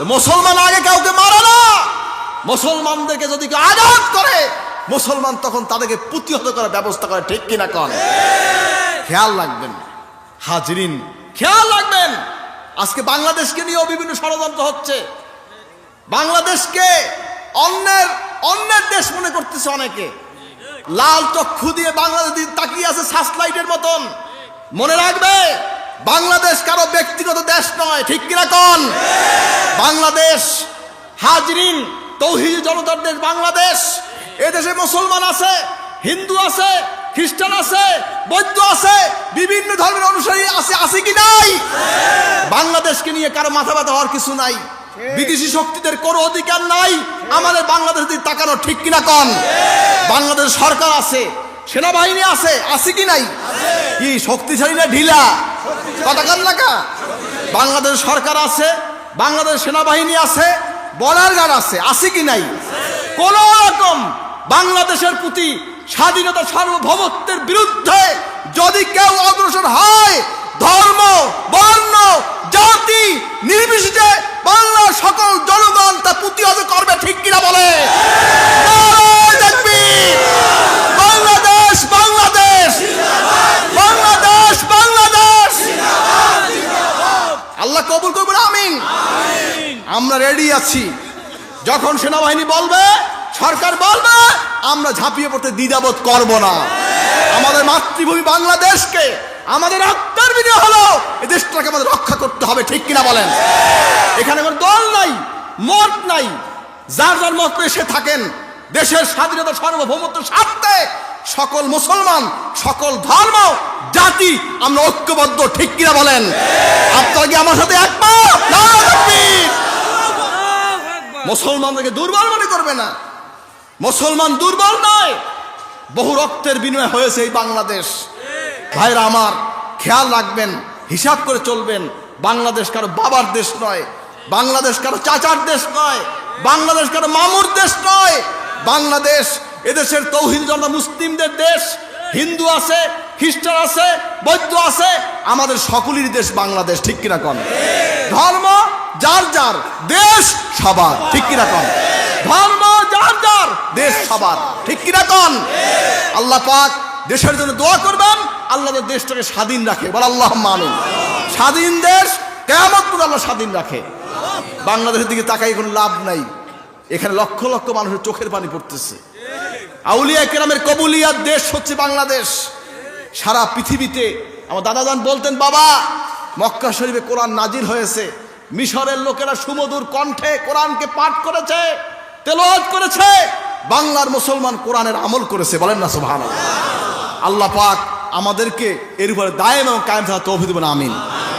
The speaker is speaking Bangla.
মুসলমান আগে কাউকে মারে না। মুসলমানদেরকে যদি কেউ আঘাত করে, মুসলমান তখন তাদেরকে প্রতিহত করার ব্যবস্থা করে, ঠিক কিনা কন? খেয়াল রাখবেন। হাজরিন, খেয়াল রাখবেন। আজকে বাংলাদেশকে নিয়েও বিভিন্ন ষড়যন্ত্র হচ্ছে। বাংলাদেশকে অন্যের অন্যের দেশ মনে করতেছে অনেকে। লাল চক্ষু দিয়ে বাংলাদেশ তাকিয়ে আছে, সাসলাইটের মতন। মনে রাখবে? বাংলাদেশ কারও ব্যক্তিগত দেশ নয়, ঠিক কিনা কন? বাংলাদেশ, হাজরিন, তৌহিদ জনতার দেশ বাংলাদেশ। এদেশে মুসলমান আছে, হিন্দু আছে, খ্রিস্টান আছে, বৌদ্ধ আছে, বিভিন্ন ধর্মের অনুসারী আছে আছে কি নাই? বাংলাদেশকে নিয়ে কারও মাথা ব্যথা হওয়ার কিছু নাই। বিদেশি শক্তিদের কোনো অধিকার নাই। আমাদের বাংলাদেশ দিকে তাকানো ঠিক কিনা কন? বাংলাদেশ সরকার আছে, সেনাবাহিনী আছে আছে কি নাই? কি, শক্তিশালী না ঢিলা? কথা কান লাগা বাংলাদেশ সরকার আছে, বাংলাদেশ সেনাবাহিনী আছে, বর্ডার গার্ড আছে আছে কি নাই? কোন রকম বাংলাদেশের প্রতি স্বাধীনতা সার্বভৌমত্বের বিরুদ্ধে যদি কেউ অগ্রসর হয়, ধর্ম, বর্ণ জাতি নির্বিশেষে বাংলার সকল জনগণ তা প্রতিহত করবে ঠিক কিনা বলে নারায় তাকবীর! বাংলাদেশ বাংলাদেশ বাংলাদেশ বাংলাদেশ আল্লাহ কবুল করবেন আমিন আমরা রেডি আছি যখন সেনাবাহিনী বলবে সরকার বলবে আমরা ঝাঁপিয়ে পড়তে দ্বিধাবোধ করব না আমাদের মাতৃভূমি বাংলাদেশকে আমাদের রক্তের বিনিয়োগ হলো এই দেশটাকে আমাদের রক্ষা করতে হবে ঠিক কিনা বলেন এখানে কোনো দল নাই মত নাই যার যার মত পেয়ে সে থাকেন দেশের স্বাধীনতা সার্বভৌমত্ব স্বার্থে সকল মুসলমান সকল ধর্ম জাতি আমরা ঐক্যবদ্ধ ঠিক কিনা বলেন আপনারা কি আমার সাথে একমত তাকবীর! মুসলমানদেরকে দুর্বল মনে করবে না। মুসলমান দুর্বল নয়। বহু রক্তের বিনিময় হয়েছে এই বাংলাদেশ। ভাইরা আমার, খেয়াল রাখবেন, হিসাব করে চলবেন। বাংলাদেশ কারও বাবার দেশ নয়। বাংলাদেশ কারও চাচার দেশ নয়। বাংলাদেশ কারও মামুর দেশ নয়। বাংলাদেশ এদেশের তৌহিদ জনতা মুসলিমদের দেশ। হিন্দু আছে, খ্রিস্টান আছে, বৌদ্ধ আছে। আমাদের সকলেরই দেশ বাংলাদেশ, ঠিক কিনা কন? ধর্ম যার যার দেশ সবার, ঠিক কিনা ধর্ম যার যার দেশ সবার, ঠিক কিনা আল্লাহ পাক দেশের জন্য দোয়া করবেন, আল্লাহ দেশটাকে স্বাধীন রাখে। বল আল্লাহ মানুন স্বাধীন দেশ কেমন আল্লাহ স্বাধীন রাখে। বাংলাদেশের দিকে তাকাই, কোনো লাভ নাই। এখানে লক্ষ লক্ষ মানুষের চোখের পানি পড়তেছে। আউলিয়া কেরামের কবুলিয়ার দেশ হচ্ছে বাংলাদেশ। সারা পৃথিবীতে, আমার দাদা দাদাজান বলতেন, বাবা, মক্কা শরীফে কোরআন নাজির হয়েছে। মিশরের লোকেরা সুমধুর কণ্ঠে কোরআনকে পাঠ করেছে তেলোয়াজ করেছে, বাংলার মুসলমান কোরআনের আমল করেছে, বলেন না সুহান আল্লাহ পাক আমাদেরকে এর উপরে দায় এবং কায়েম থাকা তো দেবেন, আমিন।